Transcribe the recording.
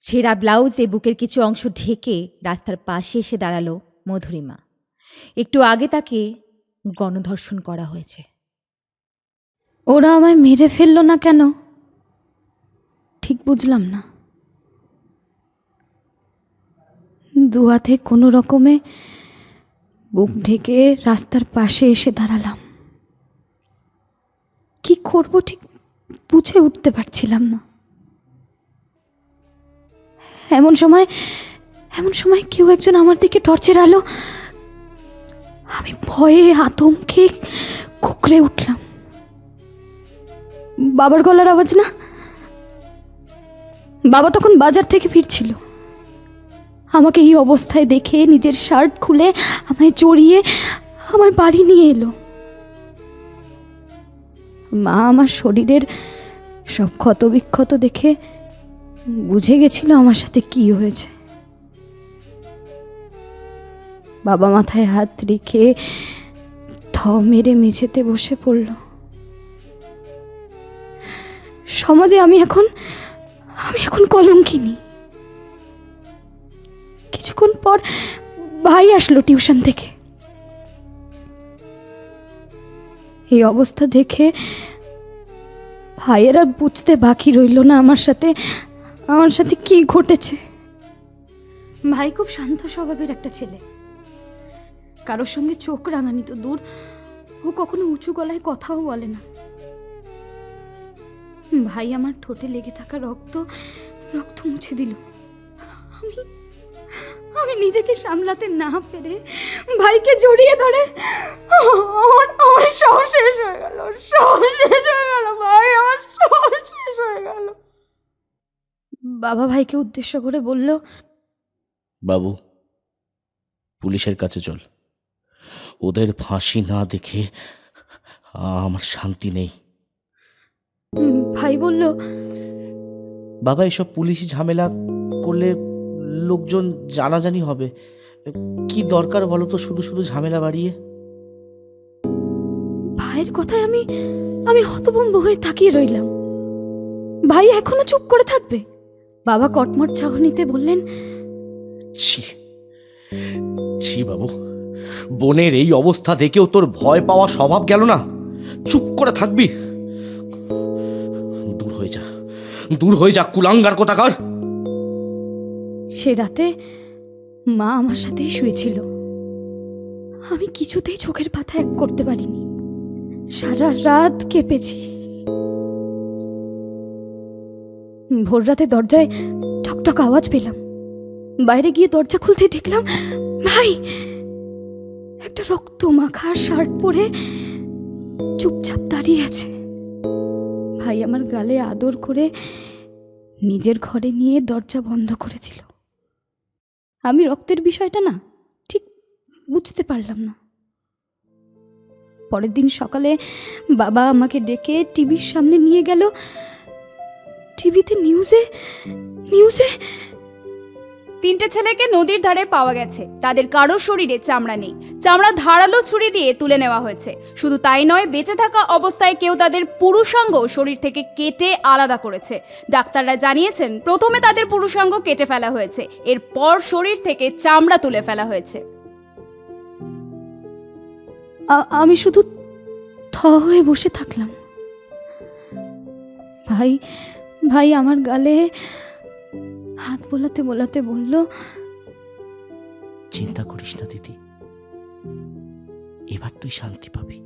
ছেঁড়া ব্লাউজে বুকের কিছু অংশ ঢেকে রাস্তার পাশে এসে দাঁড়াল মধুরিমা। একটু আগে তাকে গণধর্ষণ করা হয়েছে। ওরা আমায় মেরে ফেলল না কেন? ঠিক বুঝলাম না। দু হাতে কোনো রকমে বুক ঢেকে রাস্তার পাশে এসে দাঁড়ালাম। কি করব ঠিক বুঝে উঠতে পারছিলাম না। এমন সময় এমন সময় কেউ একজন আমার দিকে টর্চের আলো। আমি ভয়ে আতঙ্কে কুকড়ে উঠলাম। বাবার গলার আওয়াজ না? বাবা তখন বাজার থেকে ফিরছিল। আমাকে এই অবস্থায় দেখে নিজের শার্ট খুলে আমায় জড়িয়ে আমায় বাড়ি নিয়ে এলো। মা আমার শরীরের সব ক্ষত বিক্ষত দেখে বুঝে গেছিল আমার সাথে কি হয়েছে। বাবা মাথায় হাত রেখে থ মেরে মেঝেতে বসে পড়ল। সমাজে আমি এখন আমি এখন কলঙ্কিনী। কিছুক্ষণ পর ভাই আসলো টিউশন থেকে। এই অবস্থা দেখে ভাইয়েরা বুঝতে বাকি রইল না আমার সাথে। আমার সাথে কি ঘটেছে? ভাই খুব শান্ত স্বভাবের একটা ছেলে। কারোর সঙ্গে চোখ রাঙানি তো দূর। ও কখনো উঁচু গলায় কথাও বলে না। ভাই আমার ঠোঁটে লেগে থাকা রক্ত রক্ত মুছে দিল। আমি আমি নিজেকে সামলাতে না পেরে ভাইকে জড়িয়ে ধরে। আমার শেষ হয়ে গেল শেষ হয়ে গেল ভাই, আমার বাবা ভাইকে উদ্দেশ্য করে বলল বাবু পুলিশের কাছে চল। ওদের ফাঁসি না দেখে আমার শান্তি নেই। "উম, ভাই বলল বাবা এসব পুলিশি ঝামেলা করলে লোকজন জানাজানি হবে। কি দরকার বলো তো শুধু শুধু ঝামেলা বাড়িয়ে? ভাইয়ের কথায় আমি আমি হতভম্ব হয়ে তাকিয়ে রইলাম। ভাই এখনও চুপ করে থাকবে? বাবা কটমট চাহনিতে বললেন ছি ছি বাবু বোনের এই অবস্থা দেখেও তোর ভয় পাওয়া স্বভাব গেল না? চুপ করে থাকবি। দূর হয়ে যা দূর হয়ে যা কুলাঙ্গার কোথাকার। সে রাতে মা আমার সাথেই শুয়েছিল। আমি কিছুতেই চোখের পাতা এক করতে পারিনি। সারা রাত কেঁপেছি। ভোর রাতে দরজায় ঠকঠক আওয়াজ পেলাম। বাইরে গিয়ে দরজা খুলতে দেখলাম, ভাই, একটা রক্ত মাখা শার্ট পরে চুপচাপ দাঁড়িয়ে আছে। ভাই আমার গালে আদর করে নিজের ঘরে নিয়ে দরজা বন্ধ করে দিল। আমি রক্তের বিষয়টা না ঠিক বুঝতে পারলাম না। পরের দিন সকালে বাবা আমাকে ডেকে টিভির সামনে নিয়ে গেল টিভিতে নিউজে নিউজে? তিনটে ছেলেকে নদীর ধারে পাওয়া গেছে। তাদের কারোর শরীরে চামড়া নেই। চামড়া ধারালো ছুরি দিয়ে তুলে নেওয়া হয়েছে। শুধু তাই নয় বেঁচে থাকা অবস্থায় কেউ তাদের পুরুষাঙ্গ শরীর থেকে কেটে আলাদা করেছে। ডাক্তাররা জানিয়েছেন প্রথমে তাদের পুরুষাঙ্গ কেটে ফেলা হয়েছে। এরপর শরীর থেকে চামড়া তুলে ফেলা হয়েছে। আমি শুধু থ হয়ে বসে থাকলাম। ভাই ভাই আমার গালে হাত বোলাতে বোলাতে বলল, চিন্তা করিস না দিদি, এবার তুই শান্তি পাবি।